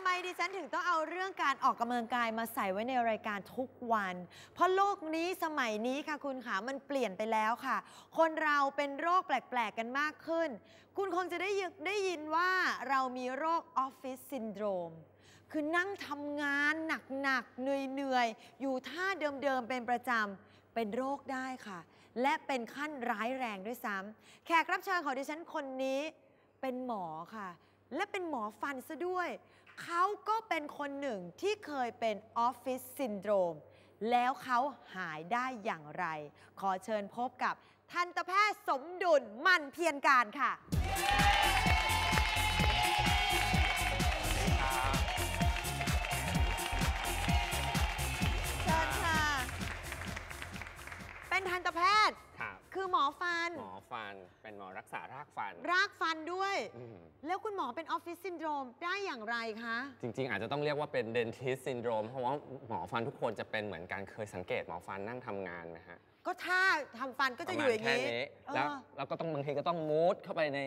ำไมดิฉันถึงต้องเอาเรื่องการออกกำลังกายมาใส่ไว้ในรายการทุกวัน เพราะโลกนี้สมัยนี้ค่ะคุณขามันเปลี่ยนไปแล้วค่ะ คนเราเป็นโรคแปลก ๆ กันมากขึ้น คุณคงจะได้ยินได้ยินว่าเรามีโรคออฟฟิศซินโดรมคือนั่งทำงานหนัก ๆ เหนื่อย ๆ อยู่ท่าเดิม ๆ เป็นประจำ เป็นโรคได้ค่ะ และเป็นขั้นร้ายแรงด้วยซ้ำแขกรับเชิญของดิฉันคนนี้เป็นหมอค่ะ และเป็นหมอฟันซะด้วย เขาก็เป็นคนหนึ่งที่เคยเป็นออฟฟิศซินโดรม แล้วเขาหายได้อย่างไร ขอเชิญพบกับทันตแพทย์สมดุลมันเพียรการค่ะ เชิญค่ะ เป็นทันตแพทย์ ครับคือหมอฟัน หมอฟันเป็นหมอรักษารากฟัน รากฟันด้วย อืม แล้วคุณหมอเป็นออฟฟิศซินโดรมได้อย่างไรคะ จริง ๆ อาจจะต้องเรียกว่าเป็น dentist syndrome เพราะว่าหมอฟันทุกคนจะเป็นเหมือนกันเคยสังเกตหมอฟันนั่งทำงานไหมฮะก็ถ้าทำฟันก็จะปอระมายู่ณอย่างแค่นี้ นี้เออแล้วเราก็ต้องบางทีก็ต้องมูดเข้าไปใน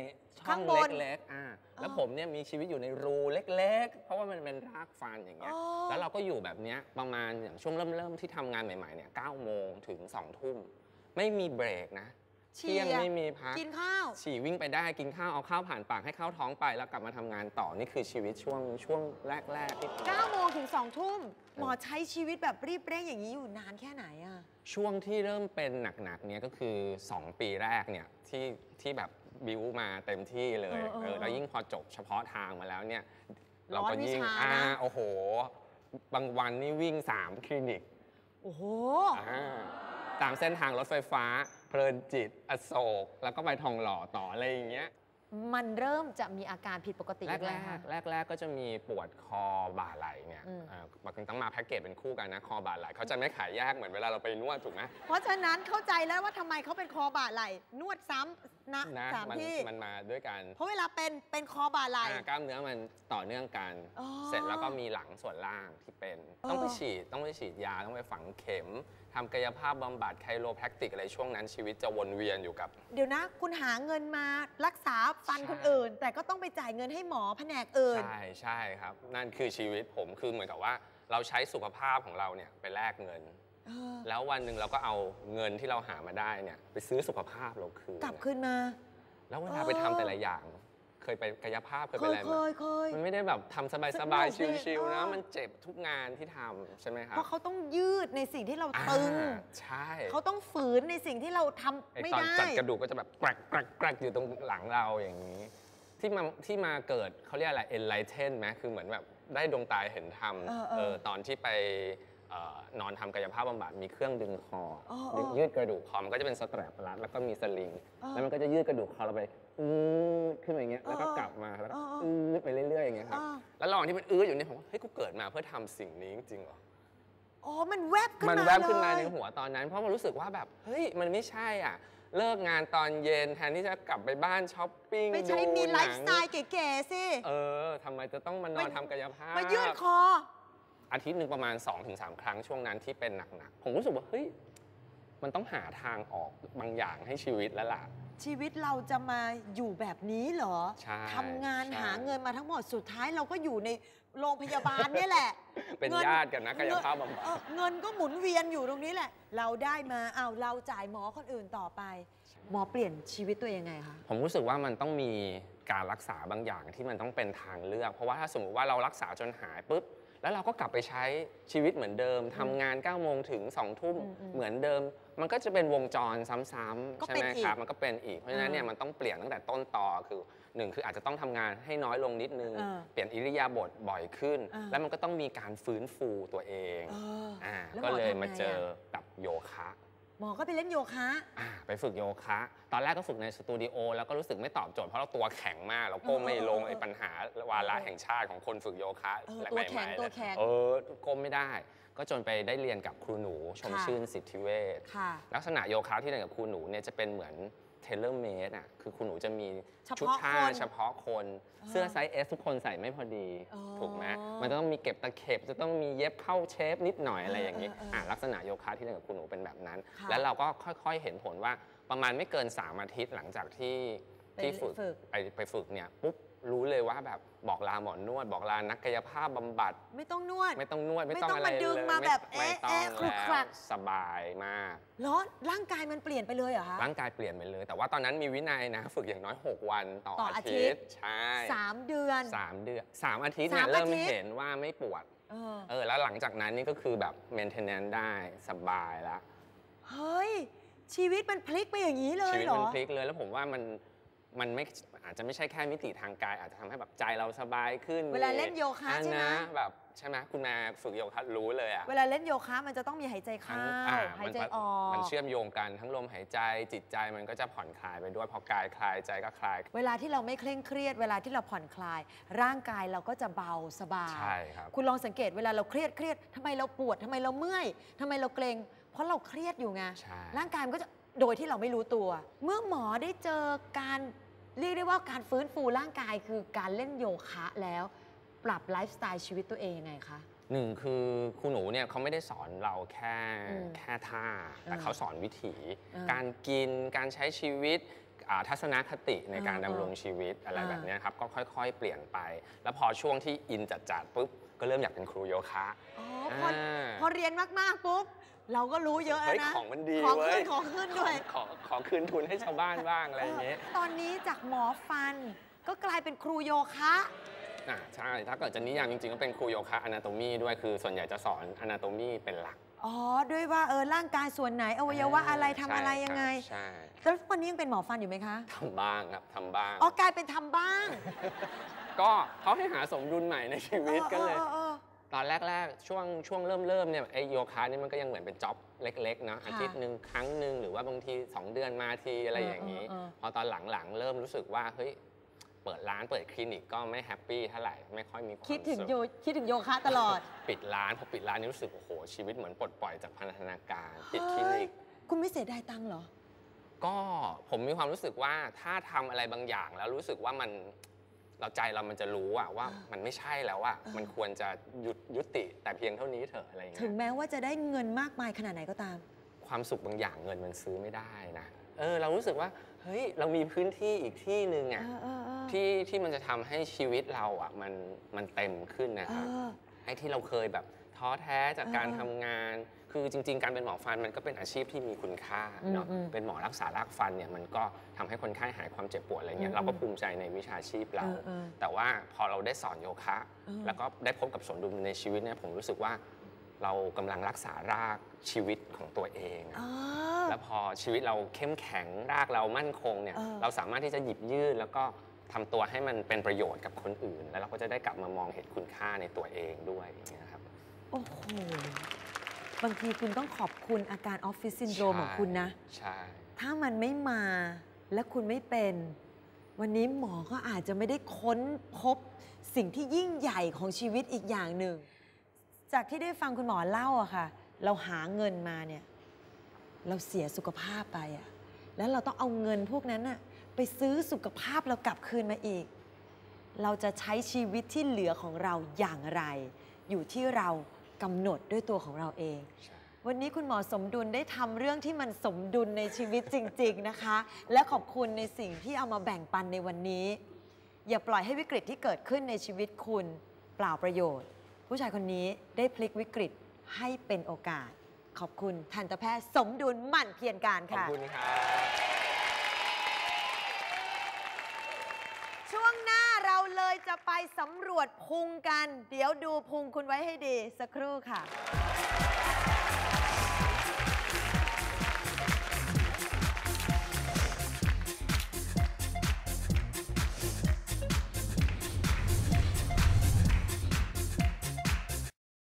ช่ข้าองงบนเล็กๆอ่าแล้วเออผมเนี่ยมีชีวิตอยู่ในรูเล็ก ๆ เพราะว่ามันเป็นรากฟันอย่างเงี้ยอ๋อ แล้วเราก็อยู่แบบเนี้ยประมาณอย่างช่วงเริ่มๆที่ทำงานใหม่ๆเนี่ย9โมงถึง2ทุ่ม ไม่มีเบรกนะฉี่เที่ยงอะไม่มีพัก กินข้าว ฉี่วิ่งไปได้กินข้าว เอาข้าวผ่านปากให้เข้าท้องไปแล้วกลับมาทำงานต่อ นี่คือชีวิตช่วงช่วงแรก ๆ ที่9โมงถึง2ทุ่มหมอใช้ชีวิตแบบรีบเร่งอย่างนี้อยู่นานแค่ไหนอะช่วงที่เริ่มเป็นหนัก ๆ เนี่ยก็คือ 2 ปีแรกเนี่ยที่ที่แบบบิวมาเต็มที่เลยเออแล้วยิ่งพอจบเฉพาะทางมาแล้วเนี่ยเราก็ยิ่งร้อนวิชาอ่านะโอ้โห บางวันนี่วิ่ง 3 คลินิก โอ้โหอ่า ตามเส้นทางรถไฟฟ้า เพลินจิต อโศก แล้วก็ไปทองหล่อต่ออะไรอย่างเงี้ย มันเริ่มจะมีอาการผิดปกติแรยังกไงแรคะกแรกแรกๆก็จะมีปวดคอบ่าไหล่เนี่ยอืมเอ่อบางทีต้องมาแพ็กเกจเป็นคู่กันนะ คอบ่าไหล่เขาจะไม่ขายแยกเหมือนเวลาเราไปนวดถูกไหมเพราะฉะนั้นเข้าใจแล้วว่าทำไมเขาเป็นคอบ่าไหล่นวดซ้ำนะนะสามมันที่มันมาด้วยกัน เพราะเวลาเป็นเป็นคอบ่าไหล่อ่ากล้ามเนื้อมันต่อเนื่องกันอ๋อเสร็จแล้วก็มีหลังส่วนล่างที่เป็นเออต้องไปฉีดต้องไปฉีดยาต้องไปฝังเข็ม ทำกายภาพบำบัดไคโรแพคติกอะไรช่วงนั้นชีวิตจะวนเวียนอยู่กับ เดี๋ยวนะ คุณหาเงินมารักษาฟันใช่คนอื่น แต่ก็ต้องไปจ่ายเงินให้หมอแผนกอื่น ใช่ใช่ครับ นั่นคือชีวิตผมคือเหมือนกับว่า เราใช้สุขภาพของเราเนี่ยไปแลกเงินเออแล้ววันหนึ่งเราก็เอาเงินที่เราหามาได้เนี่ยไปซื้อสุขภาพเราคืนกลับคืนมา แล้วเวเอลาอไปทำแต่ละอย่าง เคยไปกายภาพเคยเคไปยอะไรเคมายเคย มันไม่ได้แบบทำสบายสสนุบายกดีชิวๆนะ เออ มันเจ็บทุกงานที่ทำใช่ไหมครับเพราะเขาต้องยืดในสิ่งที่เราอ่าตึงใช่เขาต้องฝืนในสิ่งที่เราทำไอ้ไม่ตอนได้ จัดกระดูกก็จะแบบแกรกแกรกแกรกอยู่ตรงหลังเราอย่างนี้ ที่มาที่มาเกิดเขาเรียกอะไร enlighten ไหมคือเหมือนแบบได้ดวงตาเห็นธรรมเออเออ เออตอนที่ไปเอ่อ นอนทำกายภาพบำบัดมีเครื่องดึงคออ๋อดึงอ๋อยืดกระดูกคอมันก็จะเป็นสแตรปรัดแล้วก็มีสลิงเออแล้วมันก็จะยืดกระดูกคอเราไปอืดขึ้นมาอย่างเงี้ยแล้วก็เออกลับมาแล้วก็เออเอออืดไปเรื่อยๆอย่างเงี้ยครับเออแล้วระหว่างที่มันอืดอยู่เนี่ยผมว่าเฮ้ยกูเกิดมาเพื่อทำสิ่งนี้จริงๆเหรออ๋อมันแวบขึ้นมันมาแวบขึ้นมาเลยในหัวตอนนั้น เพราะมันรู้สึกว่าแบบเฮ้ยมันไม่ใช่อะเลิกงานตอนเย็นแทนที่จะกลับไปบ้านช้อปปิ้งไม่ใช่ดูมีไลหนัฟ์งสไตล์เก๋ๆสิเออทำไมจะต้องมานอนทำกายภาพมายืดคอ อาทิตย์หนึ่งประมาณ 2-3 ครั้งช่วงนั้นที่เป็นหนักๆ ผมรู้สึกว่าเฮ้ยมันต้องหาทางออกบางอย่างให้ชีวิตแล้วล่ะ ชีวิตเราจะมาอยู่แบบนี้เหรอใช่ทำงานใช่ หาเงินมาทั้งหมดสุดท้ายเราก็อยู่ในโรงพยาบาลเนี่ยแหละ เป็นงิญาติกันนะกายภาพบำบัด เออเงินก็หมุนเวียนอยู่ตรงนี้แหละ เราได้มาเอาเราจ่ายหมอคนอื่นต่อไป หมอเปลี่ยนชีวิตตัวเองไงคะ ผมรู้สึกว่ามันต้องมี การรักษาบางอย่างที่มันต้องเป็นทางเลือก เพราะว่าถ้าสมมติว่าเรารักษาจนหายปุ๊บแล้วเราก็กลับไปใช้ชีวิตเหมือนเดิมทำงาน9ก้าโมงถึง2องทุ่มอืมอืมเหมือนเดิม มันก็จะเป็นวงจรซ้ำก็ๆใช่เป็นไหมอีกครับมันก็เป็นอีกเพราะฉะนั้นเนี่ยอ่ามัมันต้องเปลี่ยนตั้งแต่ต้นต่อคือหนึ่งคืออาจจะต้องทำงานให้น้อยลงนิดนึงอ่าเปลี่ยนอิริยาบถบ่อยขึ้นอ่าแล้วมันก็ต้องมีการฟื้นฟูตัวเองเอออ่าแล้วหมอก็เลยทำไงมาเจออะกับโยคะห มอก็ไปเล่นโยคะ อ่าไปฝึกโยคะ ตอนแรกก็ฝึกในสตูดิโอแล้วก็รู้สึกไม่ตอบโจทย์เพราะเราตัวแข็งมาก เราก้มไม่ลงเออเออไอ้ปัญหาวาระแห่งชาติของคนฝึกโยคะเออและตัวใหแข็ม่งๆตัวเลยแข็ง เออก้มไม่ได้ ก็จนไปได้เรียนกับครูหนูชมค่ะชื่นสิทธิเวช ค่ะ ลักษณะโยคะที่เรียนกับครูหนูเนี่ยจะเป็นเหมือน เทเลอร์เมดอะคือครูหนูจะมีเฉพาะชุดท่าคนเฉพาะคนอ่าเสื้อไซส์ S ทุกคนใส่ไม่พอดีอ๋อถูกไหมมันจะต้องมีเก็บตะเข็บจะต้องมีเย็บเข้าเชฟนิดหน่อยอะไรอย่างนี้เออเออเอออ่อ่าลักษณะโยคะที่เรียนกับครูหนูเป็นแบบนั้นค่ะแล้วเราก็ค่อยๆเห็นผลว่าประมาณไม่เกิน3อาทิตย์หลังจากที่ไปที่ฝึกฝึกไปไปฝึกเนี่ยปุ๊บ รู้เลยว่าแบบบอกลาหมอนวด บอกลานักกายภาพบำบัด ไม่ต้องนวด ไม่ต้องนวดไม่ไม่ต้องต้องอะไรมาดึงเลยมาแบบไม่เอ๊ะไม่ต้องเอ๊ะคลุกคลัแล้กวสบายมาก แล้วร่างกายมันเปลี่ยนไปเลยเหรอคะ ร่างกายเปลี่ยนไปเลย แต่ว่าตอนนั้นมีวินัยนะ ฝึกอย่างน้อย 6 วันต่อต่ออาอาทิทิตตย์ ย์ใช่สามเดือน สามเดือนสามอาทิตย์เนี่ยสามอาเริ่มทิตย์เห็นว่าไม่ปวด เออเออ แล้วหลังจากนั้นนี่ก็คือแบบ maintenance ได้สบายแล้วเฮ้ย ชีวิตมันพลิกไปอย่างนี้เลยชีวิตเหรมัอ นพลิกเลยแล้วผมว่ามัน มันไม่อาจจะไม่ใช่แค่มิติทางกาย อาจจะทำให้แบบใจเราสบายขึ้น เวลาเล่นโยคะอ่ใช่ไหมนะแบบใช่ไหมคุณแม่ฝึกโยคะรู้เลยอะเวลาเล่นโยคะมันจะต้องมีหายใจทั้เข้างอ่หายใจมันออกมันเชื่อมโยงกันทั้งลมหายใจจิตใจมันก็จะผ่อนคลายไปด้วยพอกายคลายใจก็คลาย เวลาที่เราไม่เคร่งเครียด เวลาที่เราผ่อนคลาย ร่างกายเราก็จะเบาสบายใช่ครับคุณลองสังเกตเวลาเราเครียดเครียดทำไมเราปวดทำไมเราเมื่อยทำไมเราเกรงเพราะเราเครียดอยู่ไงใช่ร่างกายมันก็จะโดยที่เราไม่รู้ตัว เมื่อหมอได้เจอการ เรียกได้ว่าการฟื้นฟูร่างกายคือการเล่นโยคะแล้ว ปรับไลฟ์สไตล์ชีวิตตัวเองยังไงคะ หนึ่งคือครูหนูเนี่ยเขาไม่ได้สอนเราแค่อืมแค่ท่า แต่อืมเขาสอนวิถีอืมการกินการใช้ชีวิตอ่าทัศนคติในการอืมดำรงชีวิตอะไรอ่า แบบเนี้ยครับก็ค่อย ๆ เปลี่ยนไป แล้วพอช่วงที่อินจัดๆปุ๊บก็เริ่มอยากเป็นครูโยคะอ๋อพออ่าพอเรียนมาก ๆ ปุ๊บ เราก็รู้เยอะเฮ้ยนะ ของมันดีของเว้ขึ้ยนของขึ้นด้วย ขอขอคืนทุนให้ชาวบ้านบ้างอะไรอย่างเงี้ยตอนนี้จากหมอฟันก็กลายเป็นครูโยคะอ่าใช่ ถ้าเกิดจะนิยามจริงๆก็เป็นครูโยคะอนาโตมีด้วยคือส่วนใหญ่จะสอนอนาโตมีเป็นหลัก อ๋อ ด้วยว่าเออร่างกายส่วนไหนอวัยวะอะไรทำอะไรใช่ยังไงครับใช่แล้ววันนี้ยังเป็นหมอฟันอยู่ไหมคะทำบ้างครับทำบ้าง อ๋อกลายเป็นทำบ้าง ก็เขาให้หาสมดุลใหม่ในชีวิตก็เลยออออออ ตอนแรกๆ ช่วงช่วงเริ่มเริ่มๆเนี่ยไอโยคะนี่มันก็ยังเหมือนเป็นจ็อบเล็กๆเนาะค่ะอาทิตย์หนึ่งครั้งหนึ่งหรือว่าบางที 2 เดือนมาทีอะไรอย่างนี้เออเออเออพอตอนหลังๆ เริ่มรู้สึกว่าเฮ้ยเปิดร้านเปิดคลินิกก็ไม่แฮปปี้เท่าไหร่ไม่ค่อยมีความคิดถึงสุขโยคิดถึงโยคะตลอด ปิดร้านพอปิดร้านนี่รู้สึกโอ้โหชีวิตเหมือนปลดปล่อยจากพันธนาการปิดคลินิกคุณไม่เสียดายตังค์เหรอ ก็ผมมีความรู้สึกว่าถ้าทำอะไรบางอย่างแล้วรู้สึกว่ามัน เราใจเรามันจะรู้อะว่าอ่ามัมันไม่ใช่แล้วอะอ่ามัมันควรจะหยุดยุติแต่เพียงเท่านี้เถอะอะไรอย่างถึเงี้งยแม้ว่าจะได้เงินมากมายขนาดไหนก็ตาม ความสุขบางอย่างเงินมันซื้อไม่ได้นะเออเรารู้สึกว่าเฮ้ยเรามีพื้นที่อีกที่หนึ่งอะเออเออเออที่ที่มันจะทำให้ชีวิตเราอะมันมันเต็มขึ้นนะเอครับ อ ไอ้ที่เราเคยแบบท้อแท้จากการเออ ทำงาน คือจริง ๆ การเป็นหมอฟันมันก็เป็นอาชีพที่มีคุณค่าเนาะอืมอืมเป็นหมอรักษารากฟันเนี่ยมันก็ทำให้คนไข้หายความเจ็บปวดอะไรเงี้อืยมเราก็ภูมิใจในวิชาชีพเราเออเออแต่ว่าพอเราได้สอนโยคะเออแล้วก็ได้พบกับสมดุลในชีวิตเนี่ยผมรู้สึกว่าเรากำลังรักษารากชีวิตของตัวเองอะอ๋อแล้วพอชีวิตเราเข้มแข็งรากเรามั่นคงเนี่ยเออเราสามารถที่จะหยิบยื่นแล้วก็ทำตัวให้มันเป็นประโยชน์กับคนอื่น แล้วเราก็จะได้กลับมามองเห็นคุณค่าในตัวเองด้วยอย่างเงี้ยครับ โอ้โห บางทีคุณต้องขอบคุณอาการออฟฟิศซินโดรมใช่ของคุณนะ ใช่ ถ้ามันไม่มาและคุณไม่เป็น วันนี้หมอก็อาจจะไม่ได้ค้นพบสิ่งที่ยิ่งใหญ่ของชีวิตอีกอย่างหนึ่ง จากที่ได้ฟังคุณหมอเล่าอะค่ะ เราหาเงินมาเนี่ย เราเสียสุขภาพไปอะแล้วเราต้องเอาเงินพวกนั้นอะไปซื้อสุขภาพเรากลับคืนมาอีก เราจะใช้ชีวิตที่เหลือของเราอย่างไร อยู่ที่เรา กำหนดด้วยตัวของเราเองใช่วันนี้คุณหมอสมดุลได้ทำเรื่องที่มันสมดุลในชีวิตจริง ๆนะคะ และขอบคุณในสิ่งที่เอามาแบ่งปันในวันนี้ อย่าปล่อยให้วิกฤตที่เกิดขึ้นในชีวิตคุณเปล่าประโยชน์ ผู้ชายคนนี้ได้พลิกวิกฤตให้เป็นโอกาส ขอบคุณทันตแพทย์สมดุลหมั่นเพียรการขอบค่ะคุณครับ จะไปสำรวจพุงกัน เดี๋ยวดูพุงคุณไว้ให้ดีสักครู่ค่ะ